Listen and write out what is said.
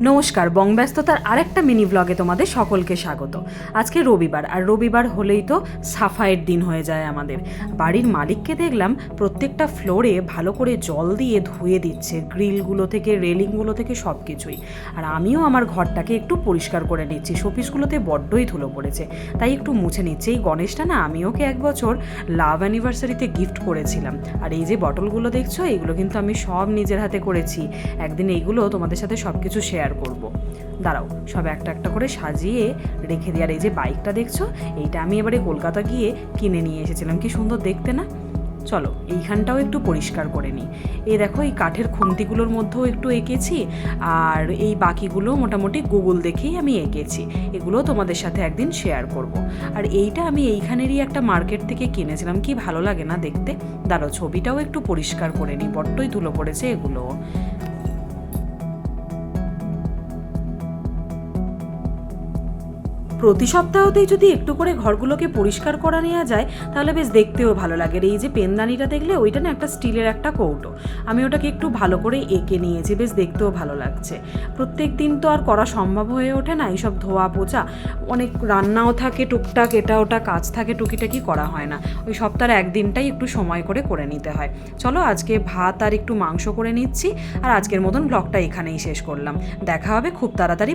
নমস্কার বংব্যস্ততার আরেকটা মিনি ব্লগে তোমাদের সকলকে স্বাগত। আজকে রবিবার, আর রবিবার হলেই তো সাফাইয়ের দিন হয়ে যায় আমাদের। বাড়ির মালিককে দেখলাম প্রত্যেকটা ফ্লোরে ভালো করে জল দিয়ে ধুয়ে দিচ্ছে, গ্রিলগুলো থেকে, রেলিংগুলো থেকে সব কিছুই আর আমিও আমার ঘরটাকে একটু পরিষ্কার করে নিচ্ছি, শোপিসগুলোতে বড্ডই ধুলো পড়েছে। তাই একটু মুছে নিচ্ছি। এই গণেশটা না আমি ওকে এক বছর লাভ অ্যানিভার্সারিতে গিফট করেছিলাম। আর এই যে বটলগুলো দেখছ এইগুলো কিন্তু আমি সব নিজের হাতে করেছি। একদিন এইগুলো তোমাদের সাথে সব কিছু শেয়ার করব। দাঁড়াও, সব একটা একটা করে সাজিয়ে রেখে দেওয়ার এই যে বাইকটা দেখছ, এইটা আমি এবারে কলকাতা গিয়ে কিনে নিয়ে এসেছিলাম। কি সুন্দর দেখতে না? চলো, এইখানটাও একটু পরিষ্কার করে নিই। এই দেখো, এই কাঠের খুন্তিগুলোর মধ্যেও একটু এঁকেছি, আর এই বাকিগুলো মোটামুটি গুগল দেখেই আমি এঁকেছি। এগুলো তোমাদের সাথে একদিন শেয়ার করব। আর এইটা আমি এইখানেরই একটা মার্কেট থেকে কিনেছিলাম। কি ভালো লাগে না দেখতে? দাঁড়ো ছবিটাও একটু পরিষ্কার করে নিই। বড্ডই ধুলো পড়েছে এগুলো। প্রতি সপ্তাহতেই যদি একটু করে ঘরগুলোকে পরিষ্কার করা নেওয়া যায়, তাহলে বেশ দেখতেও ভালো লাগে। এই যে পেনদানিটা দেখলে, ওইটা না একটা স্টিলের একটা কৌটো। আমি ওটাকে একটু ভালো করে এঁকে নিয়েছি, বেশ দেখতেও ভালো লাগছে। প্রত্যেক দিন তো আর করা সম্ভব হয়ে ওঠে না, এইসব ধোয়া পোচা অনেক রান্নাও থাকে, টুকটাক এটা ওটা কাজ থাকে, টুকিটাকি করা হয় না। ওই সপ্তাহের একদিনটাই একটু সময় করে করে নিতে হয়। চলো, আজকে ভাত আর একটু মাংস করে নিচ্ছি। আর আজকের মতন ব্লগটা এখানেই শেষ করলাম। দেখা হবে খুব তাড়াতাড়ি।